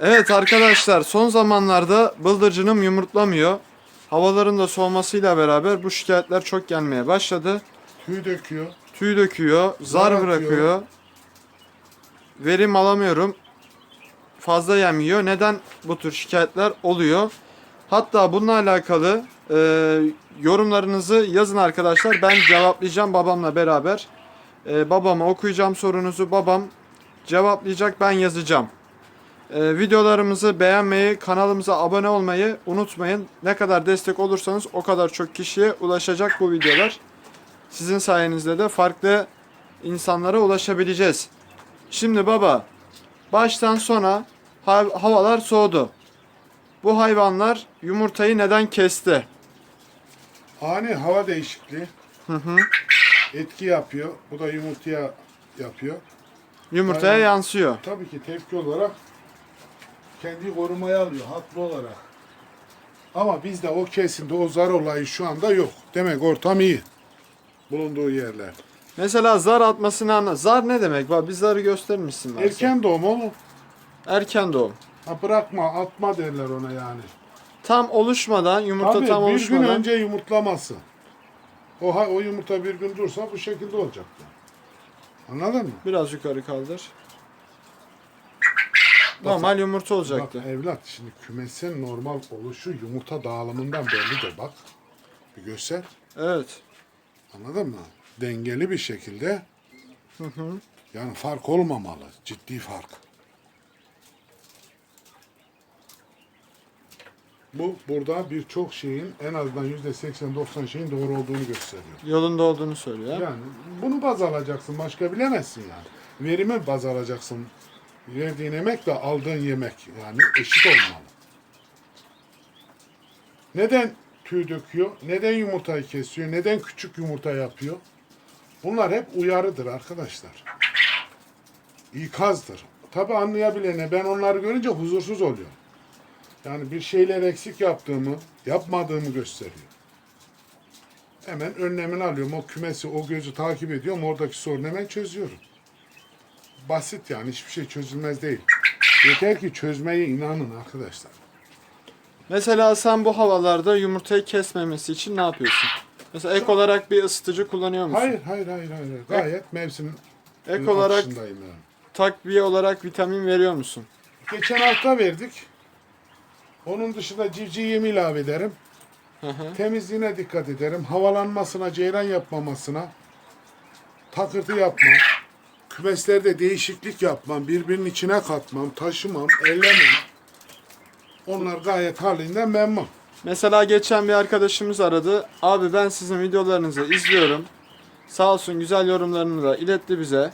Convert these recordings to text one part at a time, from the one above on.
Evet arkadaşlar son zamanlarda bıldırcınım yumurtlamıyor. Havaların da soğumasıyla beraber bu şikayetler çok gelmeye başladı. Tüy döküyor. Tüy döküyor, zar Zar atıyor. bırakıyor. Verim alamıyorum. Fazla yem yiyor. Neden bu tür şikayetler oluyor? Hatta bununla alakalı e, yorumlarınızı yazın arkadaşlar. Ben cevaplayacağım babamla beraber. E, babama okuyacağım sorunuzu. Babam cevaplayacak ben yazacağım. E, videolarımızı beğenmeyi, kanalımıza abone olmayı unutmayın. Ne kadar destek olursanız o kadar çok kişiye ulaşacak bu videolar. Sizin sayenizde de farklı insanlara ulaşabileceğiz. Şimdi baba, baştan sona hav- havalar soğudu. Bu hayvanlar yumurtayı neden kesti? Ani hava değişikliği Hı hı. etki yapıyor. Bu da yumurtaya yapıyor. Yumurtaya Aynen. yansıyor. Tabii ki tepki olarak kendi korumaya alıyor haklı olarak. Ama bizde o kesimde o zar olayı şu anda yok. Demek ortam iyi. Bulunduğu yerler. Mesela zar atmasını anla. Zar ne demek? Bak bir zarı gösterir misin? varsa? Erken doğum oğlum. Erken doğum. Ha bırakma, atma derler ona yani. Tam oluşmadan, yumurta Tabii tam bir gün oluşmadan. önce yumurtlaması. O, ha- o yumurta bir gün dursa bu şekilde olacaktı. Anladın mı? Biraz yukarı kaldır. Normal yumurta olacaktı. Bak evlat şimdi kümesin normal oluşu yumurta dağılımından bellidir bak. Bir göster. Evet. Anladın mı? Dengeli bir şekilde yani fark olmamalı. Ciddi fark. Bu burada birçok şeyin en azından yüzde 80-90 şeyin doğru olduğunu gösteriyor. Yolunda olduğunu söylüyor. Yani bunu baz alacaksın. Başka bilemezsin yani. Verimi baz alacaksın. Verdiğin emek de aldığın yemek. Yani eşit olmalı. Neden tüy döküyor? Neden yumurtayı kesiyor? Neden küçük yumurta yapıyor? Bunlar hep uyarıdır arkadaşlar. İkazdır. Tabi anlayabilene ben onları görünce huzursuz oluyorum. Yani bir şeyler eksik yaptığımı, yapmadığımı gösteriyor. Hemen önlemini alıyorum. O kümesi, o gözü takip ediyorum. Oradaki sorunu hemen çözüyorum. Basit yani hiçbir şey çözülmez değil. Yeter ki çözmeye inanın arkadaşlar. Mesela sen bu havalarda yumurtayı kesmemesi için ne yapıyorsun? Mesela ek olarak bir ısıtıcı kullanıyor musun? Hayır hayır hayır hayır. Gayet mevsim Ek olarak akışındayım yani. takviye olarak vitamin veriyor musun? Geçen hafta verdik. Onun dışında civciv yemi ilave ederim. Hı hı. Temizliğine dikkat ederim. Havalanmasına, ceyran yapmamasına, takırtı yapmam, kümeslerde değişiklik yapmam, birbirinin içine katmam, taşımam, ellemem. Onlar gayet halinden memnun. Mesela geçen bir arkadaşımız aradı. Abi ben sizin videolarınızı izliyorum. Sağ olsun güzel yorumlarını da iletti bize.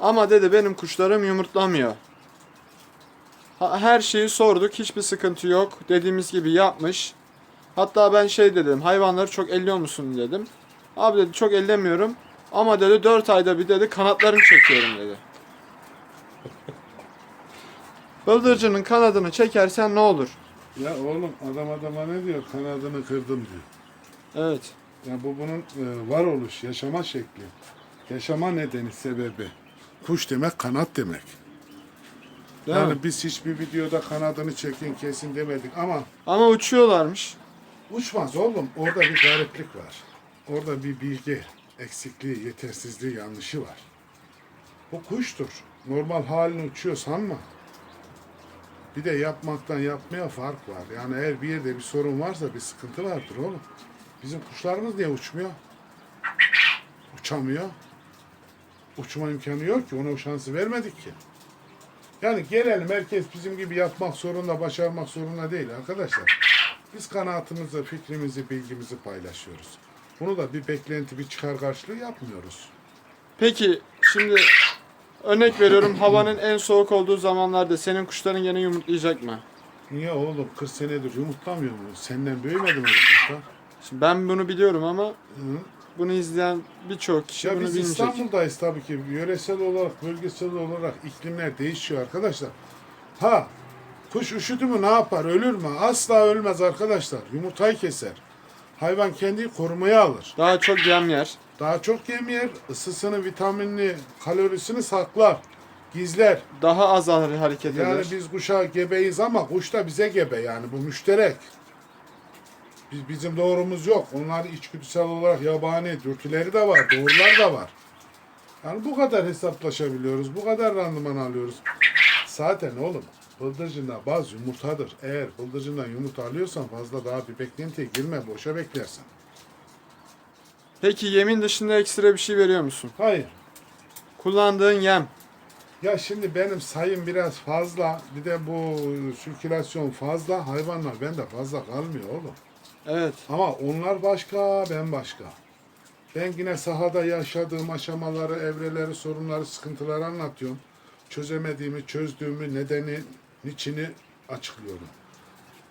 Ama dedi benim kuşlarım yumurtlamıyor. Her şeyi sorduk. Hiçbir sıkıntı yok. Dediğimiz gibi yapmış. Hatta ben şey dedim. Hayvanları çok elliyor musun dedim. Abi dedi çok ellemiyorum. Ama dedi 4 ayda bir dedi kanatlarını çekiyorum dedi. Bıldırcının kanadını çekersen ne olur? Ya oğlum adam adama ne diyor? Kanadını kırdım diyor. Evet. Ya bu bunun e, varoluş, yaşama şekli. Yaşama nedeni, sebebi. Kuş demek kanat demek. Değil yani mi? biz hiçbir videoda kanadını çekin kesin demedik ama Ama uçuyorlarmış. uçmaz oğlum. Orada bir gariplik var. Orada bir bilgi eksikliği, yetersizliği, yanlışı var. Bu kuştur. Normal halini uçuyor sanma. Bir de yapmaktan yapmaya fark var. Yani eğer bir yerde bir sorun varsa bir sıkıntı vardır oğlum. Bizim kuşlarımız niye uçmuyor? Uçamıyor. Uçma imkanı yok ki. Ona o şansı vermedik ki. Yani gelelim herkes bizim gibi yapmak zorunda, başarmak zorunda değil arkadaşlar. Biz kanaatimizi, fikrimizi, bilgimizi paylaşıyoruz. Bunu da bir beklenti, bir çıkar karşılığı yapmıyoruz. Peki şimdi örnek veriyorum havanın en soğuk olduğu zamanlarda senin kuşların gene yumurtlayacak mı? Niye oğlum 40 senedir yumurtlamıyor mu? Senden büyümedi mi bu kuşlar? Şimdi ben bunu biliyorum ama Hı? bunu izleyen birçok kişi Ya bunu biz bilmeyecek. İstanbul'dayız tabii ki. Yöresel olarak, bölgesel olarak iklimler değişiyor arkadaşlar. Ha, kuş üşüdü mü ne yapar? Ölür mü? Asla ölmez arkadaşlar. Yumurtayı keser. Hayvan kendini korumaya alır. Daha çok yem yer. Daha çok yem yer, ısısını, vitaminini, kalorisini saklar. gizler. Daha az hareket eder. Yani biz kuşa gebeyiz ama kuş da bize gebe yani bu müşterek. Biz, bizim doğrumuz yok. Onlar içgüdüsel olarak yabani, dürtüleri de var, doğrular da var. Yani bu kadar hesaplaşabiliyoruz, bu kadar randıman alıyoruz. Zaten oğlum bıldırcında baz yumurtadır. Eğer bıldırcından yumurta alıyorsan fazla daha bir beklentiye girme, boşa beklersin. Peki yemin dışında ekstra bir şey veriyor musun? Hayır. Kullandığın yem. Ya şimdi benim sayım biraz fazla, bir de bu sirkülasyon fazla, hayvanlar bende fazla kalmıyor oğlum. Evet. Ama onlar başka, ben başka. Ben yine sahada yaşadığım aşamaları, evreleri, sorunları, sıkıntıları anlatıyorum. Çözemediğimi, çözdüğümü, nedeni, niçini açıklıyorum.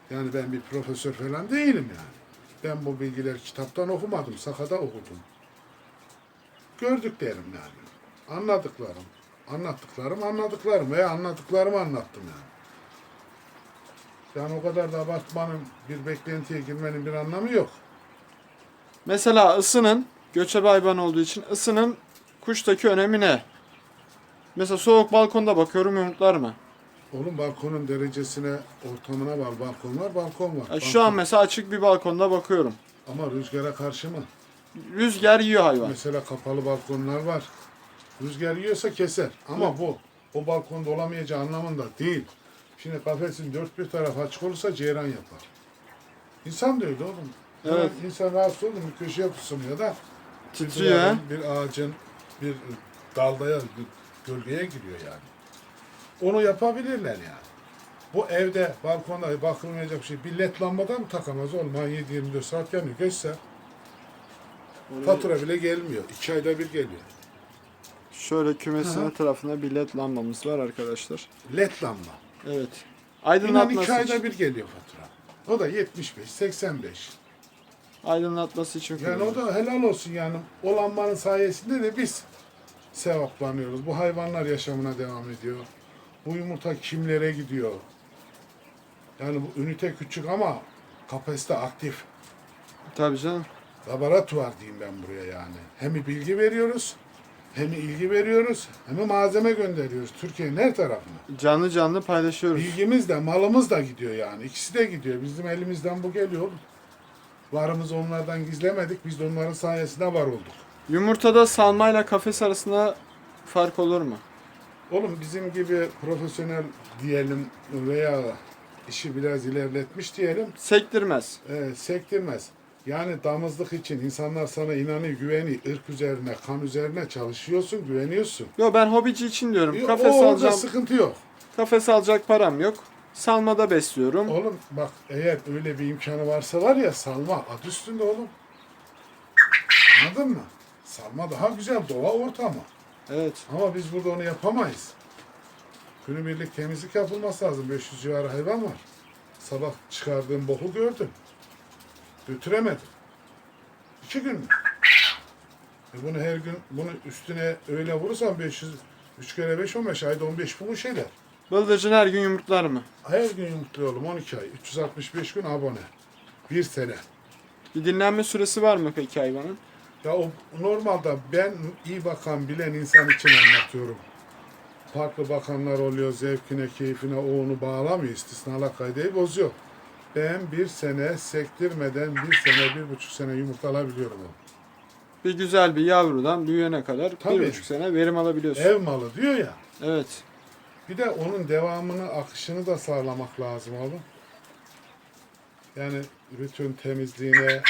Yani ben bir profesör falan değilim yani. Ben bu bilgileri kitaptan okumadım, sahada okudum. Gördüklerim yani. Anladıklarım, anlattıklarım, anladıklarım veya anladıklarımı anlattım yani. Yani o kadar da abartmanın, bir beklentiye girmenin bir anlamı yok. Mesela ısının göçebe hayvan olduğu için ısının kuştaki önemi ne? Mesela soğuk balkonda bakıyorum yumurtlar mı? Oğlum balkonun derecesine, ortamına var. Balkon var, balkon var. Ya şu an mesela açık bir balkonda bakıyorum. Ama rüzgara karşı mı? Rüzgar yiyor hayvan. Mesela kapalı balkonlar var. Rüzgar yiyorsa keser. Ama bu o balkonda olamayacağı anlamında değil. Şimdi kafesin dört bir tarafı açık olursa ceyran yapar. İnsan da öyle oğlum. Evet. İnsan rahatsız oldu mu köşeye tutunuyor da Titriyor ha. bir ağacın bir daldaya, bir gölgeye giriyor yani. Onu yapabilirler yani. Bu evde balkonda bakılmayacak bir şey. Bir led lambada mı takamaz oğlum? Ha 7-24 saat yanıyor. Geçse fatura bile gelmiyor. 2 ayda bir geliyor. Şöyle kümesin her tarafında bir led lambamız var arkadaşlar. Led lamba. Evet. İnan 2 Aydınlatması ayda için. bir geliyor fatura. O da 75, 85. Aydınlatması için Yani o da helal olsun yani. O lambanın sayesinde de biz sevaplanıyoruz. Bu hayvanlar yaşamına devam ediyor. Bu yumurta kimlere gidiyor? Yani bu ünite küçük ama kapasite aktif. Tabii canım. Laboratuvar diyeyim ben buraya yani. Hem bilgi veriyoruz, hem ilgi veriyoruz, hem malzeme gönderiyoruz Türkiye'nin her tarafına. Canlı canlı paylaşıyoruz. Bilgimiz de, malımız da gidiyor yani. İkisi de gidiyor. Bizim elimizden bu geliyor. Varımızı onlardan gizlemedik. Biz de onların sayesinde var olduk. Yumurtada salmayla kafes arasında fark olur mu? Oğlum bizim gibi profesyonel diyelim veya işi biraz ilerletmiş diyelim Sektirmez. e, sektirmez. Yani damızlık için insanlar sana inanıyor, güveniyor. ırk üzerine, kan üzerine çalışıyorsun, güveniyorsun. Yo ben hobici için diyorum. E, Kafes o alacağım. sıkıntı yok. Kafes alacak param yok. Salmada besliyorum. Oğlum bak eğer öyle bir imkanı varsa var ya salma adı üstünde oğlum. Anladın mı? Salma daha güzel doğa ortamı. Evet. Ama biz burada onu yapamayız. Günübirlik temizlik yapılması lazım. 500 civarı hayvan var. Sabah çıkardığım boku gördüm. Götüremedim. İki gün mü? E bunu her gün, bunu üstüne öyle vurursan 500, 3 kere 5, 15 ayda 15 bunu şeyler. Bıldırcın her gün yumurtlar mı? Her gün yumurtluyor oğlum 12 ay. 365 gün abone. Bir sene. Bir dinlenme süresi var mı peki hayvanın? Ya o normalde ben iyi bakan, bilen insan için anlatıyorum. Farklı bakanlar oluyor, zevkine, keyfine, o onu bağlamıyor, istisnalar kaydeyi bozuyor. Ben bir sene sektirmeden bir sene, bir buçuk sene yumurta alabiliyorum. oğlum. Bir güzel bir yavrudan büyüyene kadar Tabii. bir buçuk sene verim alabiliyorsun. Ev malı diyor ya. Evet. Bir de onun devamını, akışını da sağlamak lazım oğlum. Yani bütün temizliğine,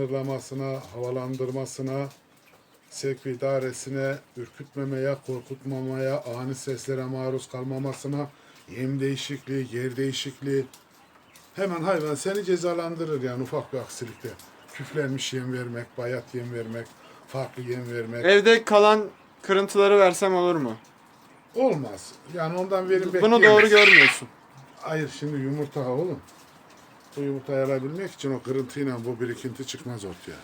sınırlamasına, havalandırmasına, sevk idaresine, ürkütmemeye, korkutmamaya, ani seslere maruz kalmamasına, yem değişikliği, yer değişikliği. Hemen hayvan seni cezalandırır yani ufak bir aksilikte. Küflenmiş yem vermek, bayat yem vermek, farklı yem vermek. Evde kalan kırıntıları versem olur mu? Olmaz. Yani ondan verim Bunu bekleyemeyiz. doğru görmüyorsun. Hayır şimdi yumurta oğlum. Bu yumurtayı alabilmek için o kırıntıyla bu birikinti çıkmaz ortaya.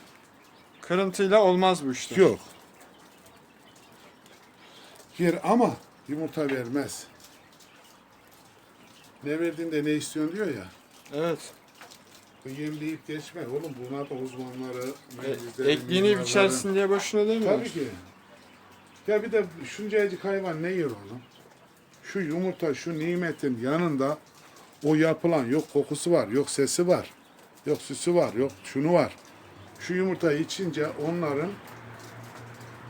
Kırıntıyla olmaz bu işte. Yok. Yer ama yumurta vermez. Ne verdiğinde ne istiyorsun diyor ya. Evet. Bu yem deyip geçme oğlum bunlar da uzmanları, E, mühendisleri, ekliğini mimarları. biçersin diye boşuna demiyor. Tabii ki. Ya bir de şuncacık hayvan ne yer oğlum? Şu yumurta, şu nimetin yanında o yapılan yok kokusu var, yok sesi var, yok süsü var, yok şunu var. Şu yumurtayı içince onların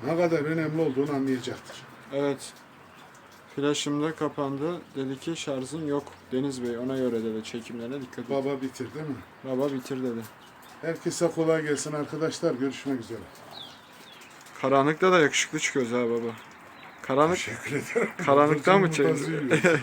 ne kadar önemli olduğunu anlayacaktır. Evet. Flaşım da kapandı. Dedi ki şarjın yok. Deniz Bey ona göre dedi çekimlerine dikkat et. Baba bitir değil mi? Baba bitir dedi. Herkese kolay gelsin arkadaşlar. Görüşmek üzere. Karanlıkta da yakışıklı çıkıyoruz ha baba. Karanlık Teşekkür ederim. Karanlıktan mı yiyor.